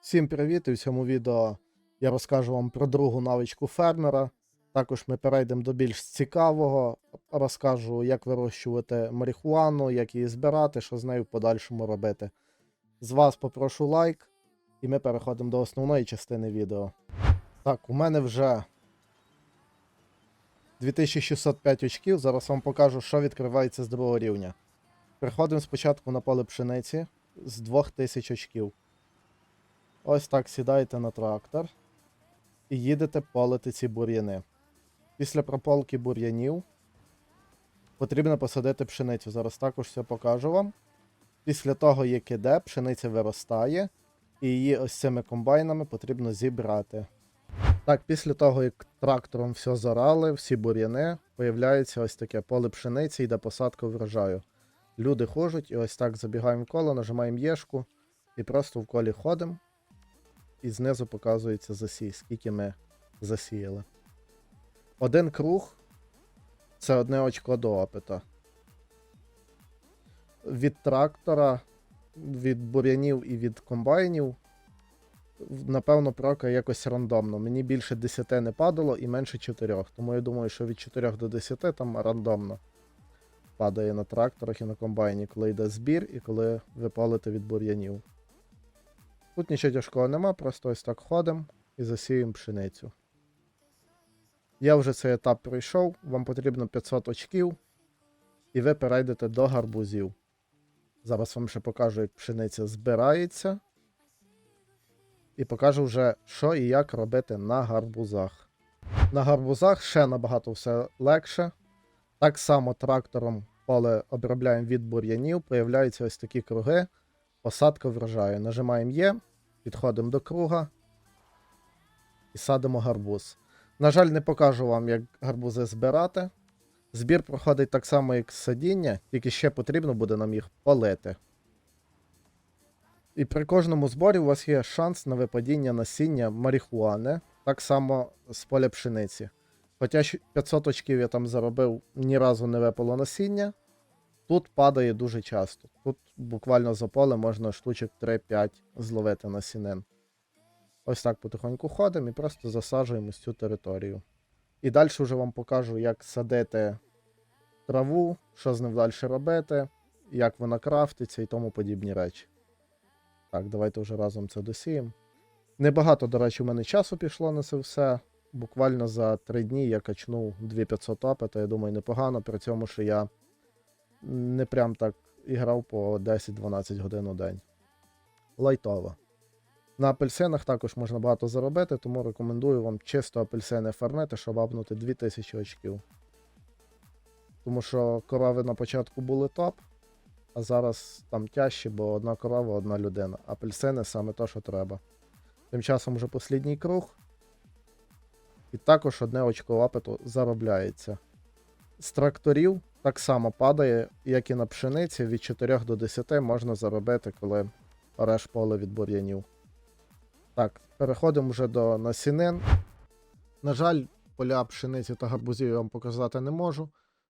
Всім привіт! І в цьому відео я розкажу вам про другу навичку фермера. Також ми перейдемо до більш цікавого. Розкажу, як вирощувати марихуану, як її збирати, що з нею в подальшому робити. З вас попрошу лайк, і ми переходимо до основної частини відео. Так, у мене вже 2605 очків. Зараз вам покажу, що відкривається з другого рівня. Переходимо спочатку на поле пшениці з 2000 очків. Ось так сідаєте на трактор і їдете полити ці бур'яни. Після прополки бур'янів потрібно посадити пшеницю. Зараз також все покажу вам. Після того, як іде, пшениця виростає, і її ось цими комбайнами потрібно зібрати. Так, після того, як трактором все зарали, всі бур'яни, появляється ось таке поле пшениці, йде посадка врожаю. Люди ходять і ось так забігаємо в коло, нажимаємо єшку і просто в колі ходимо і знизу показується засій, скільки ми засіяли. Один круг це одне очко до опита. Від трактора, від бур'янів і від комбайнів, напевно, прока якось рандомно. Мені більше 10 не падало і менше 4. Тому я думаю, що від 4 до 10 там рандомно падає на тракторах і на комбайні, коли йде збір і коли ви палите від бур'янів. Тут нічого тяжкого нема, просто ось так ходимо і засіємо пшеницю. Я вже цей етап пройшов, вам потрібно 500 очків, і ви перейдете до гарбузів. Зараз вам ще покажу, як пшениця збирається. І покажу вже, що і як робити на гарбузах. На гарбузах ще набагато все легше. Так само трактором поле обробляємо від бур'янів, появляються ось такі круги. Посадка врожаю. Нажимаємо Є, підходимо до круга і садимо гарбуз. На жаль, не покажу вам, як гарбузи збирати. Збір проходить так само, як садіння, тільки ще потрібно буде нам їх полити. І при кожному зборі у вас є шанс на випадіння насіння марихуани, так само з поля пшениці. Хоча 500 очків я там заробив, ні разу не випало насіння. Тут падає дуже часто. Тут буквально за поле можна штучок 3-5 зловити на сінин. Ось так потихоньку ходимо і просто засаджуємо цю територію. І далі вже вам покажу, як садити траву, що з ним далі робити, як вона крафтиться і тому подібні речі. Так, давайте вже разом це досіємо. Небагато, до речі, у мене часу пішло на це все. Буквально за 3 дні я качнув 2500 опита, я думаю, непогано, при цьому, що я не прям так і грав по 10-12 годин у день. Лайтово. На апельсинах також можна багато заробити, тому рекомендую вам чисто апельсини фармити, щоб апнути 2000 очків. Тому що корови на початку були топ, а зараз там тяжче, бо одна корова, одна людина. Апельсини саме то, що треба. Тим часом вже послідній круг. І також одне очко опиту заробляється. З тракторів так само падає, як і на пшениці, від 4 до 10 можна заробити, коли ореш поле від бур'янів. Так, переходимо вже до насінин. На жаль, поля пшениці та гарбузів я вам показати не можу,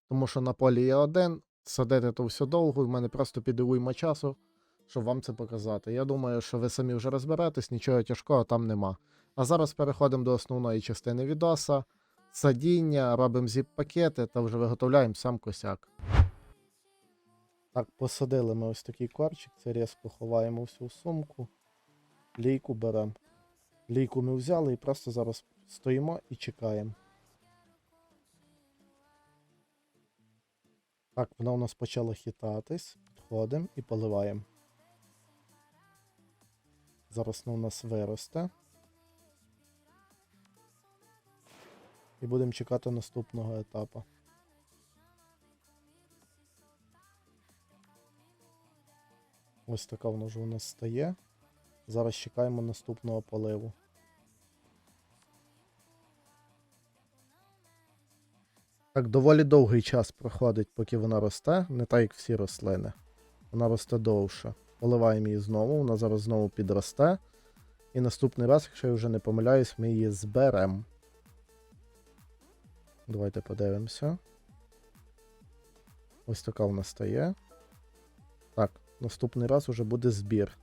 тому що на полі є один, садити то все довго, в мене просто піде уйма часу, щоб вам це показати. Я думаю, що ви самі вже розберетесь, нічого тяжкого там нема. А зараз переходимо до основної частини відоса. Садіння, робимо зіп-пакети та вже виготовляємо сам косяк. Так, посадили ми ось такий корчик, це різко ховаємо всю сумку. Лійку беремо. Лійку ми взяли і просто зараз стоїмо і чекаємо. Так, вона у нас почала хитатись. Підходимо і поливаємо. Зараз вона у нас виросте. І будемо чекати наступного етапу. Ось така вона вже у нас стає. Зараз чекаємо наступного поливу. Так, доволі довгий час проходить, поки вона росте, не так як всі рослини. Вона росте довше. Поливаємо її знову, вона зараз знову підросте. І наступний раз, якщо я вже не помиляюсь, ми її зберемо. Давайте подивимося. Ось така в нас стає. Так, наступний раз уже буде збір.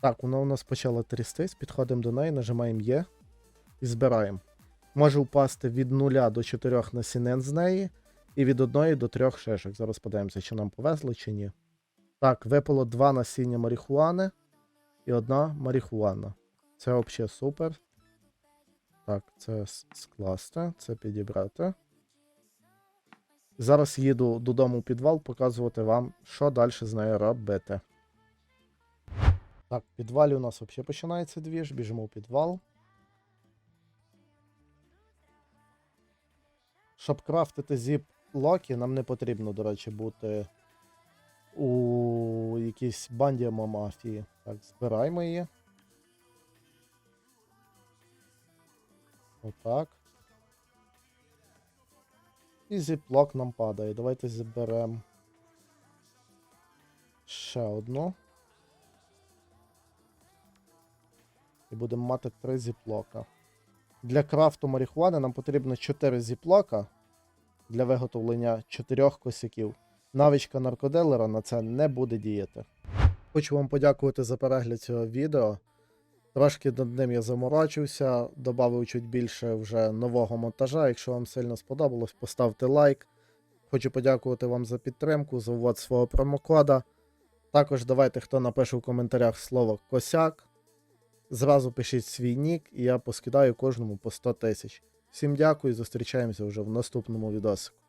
Так, вона у нас почала трястись, підходимо до неї, нажимаємо Є і збираємо. Може впасти від 0 до 4 насінин з неї, і від 1 до 3 шишок. Зараз подивимося, чи нам повезло, чи ні. Так, випало 2 насіння марихуани і одна марихуана. Це взагалі супер. Так, це скласти, це підібрати. Зараз їду додому в підвал показувати вам, що далі з нею робити. Так, в підвалі у нас взагалі починається двіж, біжимо в підвал. Щоб крафтити зіп локі, нам не потрібно, до речі, бути у якійсь банді мафії. Так, збираємо її. Отак. І зіплок нам падає. Давайте зберемо ще одну. І будемо мати три зіплока. Для крафту марихуани нам потрібно 4 зіплока для виготовлення 4 косяків. Навичка наркоделера на це не буде діяти. Хочу вам подякувати за перегляд цього відео. Трошки над ним я заморочився, додав чуть більше вже нового монтажа. Якщо вам сильно сподобалось, поставте лайк. Хочу подякувати вам за підтримку, за ввод свого промокода. Також давайте, хто напише в коментарях слово косяк. Зразу пишіть свій нік, і я поскидаю кожному по 100 тисяч. Всім дякую, зустрічаємося вже в наступному відосику.